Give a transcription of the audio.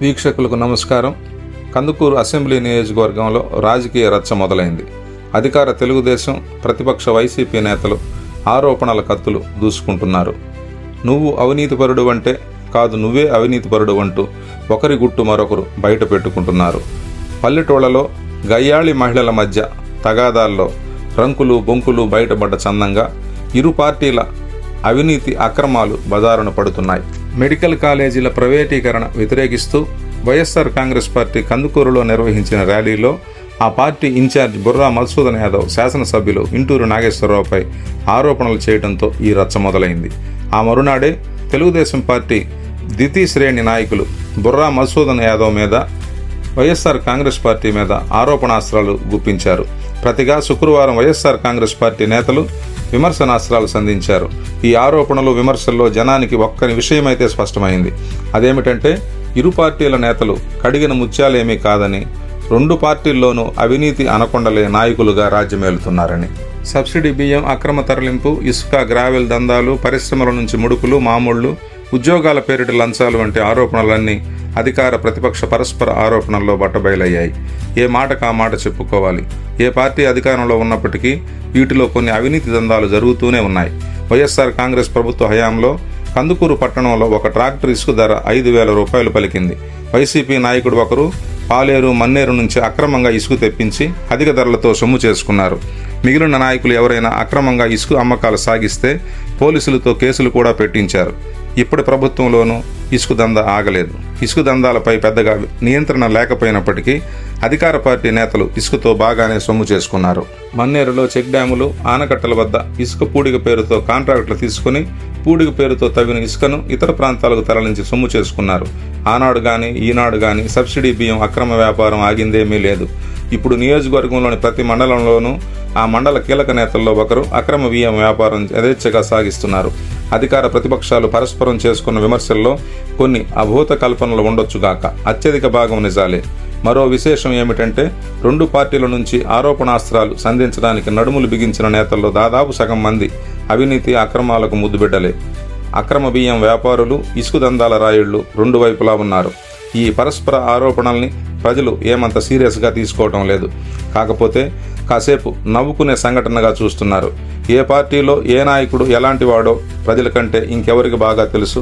వీక్షకులకు నమస్కారం. కందుకూరు అసెంబ్లీ నియోజకవర్గంలో రాజకీయ రచ్చ మొదలైంది. అధికార తెలుగుదేశం ప్రతిపక్ష వైసీపీ నేతలు ఆరోపణల కత్తులు దూసుకుంటున్నారు. నువ్వు అవినీతిపరుడు అంటే కాదు నువ్వే అవినీతిపరుడు అంటూ ఒకరి గుట్టు మరొకరు బయట పెట్టుకుంటున్నారు. పల్లెటూళ్ళలో గయ్యాళి మహిళల మధ్య తగాదాల్లో రంకులు బొంకులు బయటపడ్డ చందంగా ఇరు పార్టీల అవినీతి అక్రమాలు బజారున పడుతున్నాయి. మెడికల్ కాలేజీల ప్రైవేటీకరణ వ్యతిరేకిస్తూ వైఎస్ఆర్ కాంగ్రెస్ పార్టీ కందుకూరులో నిర్వహించిన ర్యాలీలో ఆ పార్టీ ఇన్ఛార్జ్ బుర్రా మధుసూదన్ యాదవ్ శాసనసభ్యులు ఇంటూరు నాగేశ్వరరావుపై ఆరోపణలు చేయడంతో ఈ రచ్చ మొదలైంది. ఆ మరునాడే తెలుగుదేశం పార్టీ ద్వితీయ శ్రేణి నాయకులు బుర్రా మధుసూదన్ యాదవ్ మీద వైఎస్ఆర్ కాంగ్రెస్ పార్టీ మీద ఆరోపణాస్త్రాలు గుప్పించారు. ప్రతిగా శుక్రవారం వైఎస్ఆర్ కాంగ్రెస్ పార్టీ నేతలు విమర్శనాస్త్రాలు సంధించారు. ఈ ఆరోపణలు విమర్శల్లో జనానికి ఒక్కని విషయమైతే స్పష్టమైంది. అదేమిటంటే ఇరు పార్టీల నేతలు కడిగిన ముత్యాలేమీ కాదని రెండు పార్టీల్లోనూ అవినీతి అనకొండలే నాయకులుగా రాజ్యమేలుతున్నారని. సబ్సిడీ బియ్యం అక్రమ తరలింపు ఇసుక గ్రావెల్ దందాలు పరిశ్రమల నుంచి ముడుకులు మామూళ్ళు ఉద్యోగాల పేరిట లంచాలు వంటి ఆరోపణలన్నీ అధికార ప్రతిపక్ష పరస్పర ఆరోపణల్లో బట్టబయలయ్యాయి. ఏ మాటకు ఆ మాట చెప్పుకోవాలి? ఏ పార్టీ అధికారంలో ఉన్నప్పటికీ వీటిలో కొన్ని అవినీతి దందాలు జరుగుతూనే ఉన్నాయి. వైఎస్ఆర్ కాంగ్రెస్ ప్రభుత్వ హయాంలో కందుకూరు పట్టణంలో ఒక ట్రాక్టర్ ఇసుక ధర ఐదు వేల రూపాయలు పలికింది. వైసీపీ నాయకుడు ఒకరు పాలేరు మన్నేరు నుంచి అక్రమంగా ఇసుక తెప్పించి అధిక ధరలతో సొమ్ము చేసుకున్నారు. మిగిలిన నాయకులు ఎవరైనా అక్రమంగా ఇసుక అమ్మకాలు సాగిస్తే పోలీసులతో కేసులు కూడా పెట్టించారు. ఇప్పటి ప్రభుత్వంలోనూ ఇసుక దంద ఆగలేదు. ఇసుక దందాలపై పెద్దగా నియంత్రణ లేకపోయినప్పటికీ అధికార పార్టీ నేతలు ఇసుకతో బాగానే సొమ్ము చేసుకున్నారు. మన్నేరులో చెక్ డ్యాములు ఆనకట్టల వద్ద ఇసుక పూడిక పేరుతో కాంట్రాక్టులు తీసుకుని పూడిక పేరుతో తవ్విన ఇసుకను ఇతర ప్రాంతాలకు తరలించి సొమ్ము చేసుకున్నారు. ఆనాడు కానీ ఈనాడు కానీ సబ్సిడీ బియ్యం అక్రమ వ్యాపారం ఆగిందేమీ లేదు. ఇప్పుడు నియోజకవర్గంలోని ప్రతి మండలంలోనూ ఆ మండల కీలక నేతల్లో ఒకరు అక్రమ బియ్యం వ్యాపారం యథేచ్ఛగా సాగిస్తున్నారు. అధికార ప్రతిపక్షాలు పరస్పరం చేసుకున్న విమర్శల్లో కొన్ని అభూత కల్పనలు ఉండొచ్చుగాక అత్యధిక భాగం నిజాలే. మరో విశేషం ఏమిటంటే రెండు పార్టీల నుంచి ఆరోపణాస్త్రాలు సంధించడానికి నడుములు బిగించిన నేతల్లో దాదాపు సగం మంది అవినీతి అక్రమాలకు ముద్దుబిడ్డలే. అక్రమ బియ్యం వ్యాపారులు ఇసుక దందాల రాయుళ్ళు రెండు వైపులా ఉన్నారు. ఈ పరస్పర ఆరోపణల్ని ప్రజలు ఏమంత సీరియస్గా తీసుకోవటం లేదు. కాకపోతే కాసేపు నవ్వుకునే సంఘటనగా చూస్తున్నారు. ఏ పార్టీలో ఏ నాయకుడు ఎలాంటి వాడో ప్రజల కంటే ఇంకెవరికి బాగా తెలుసు?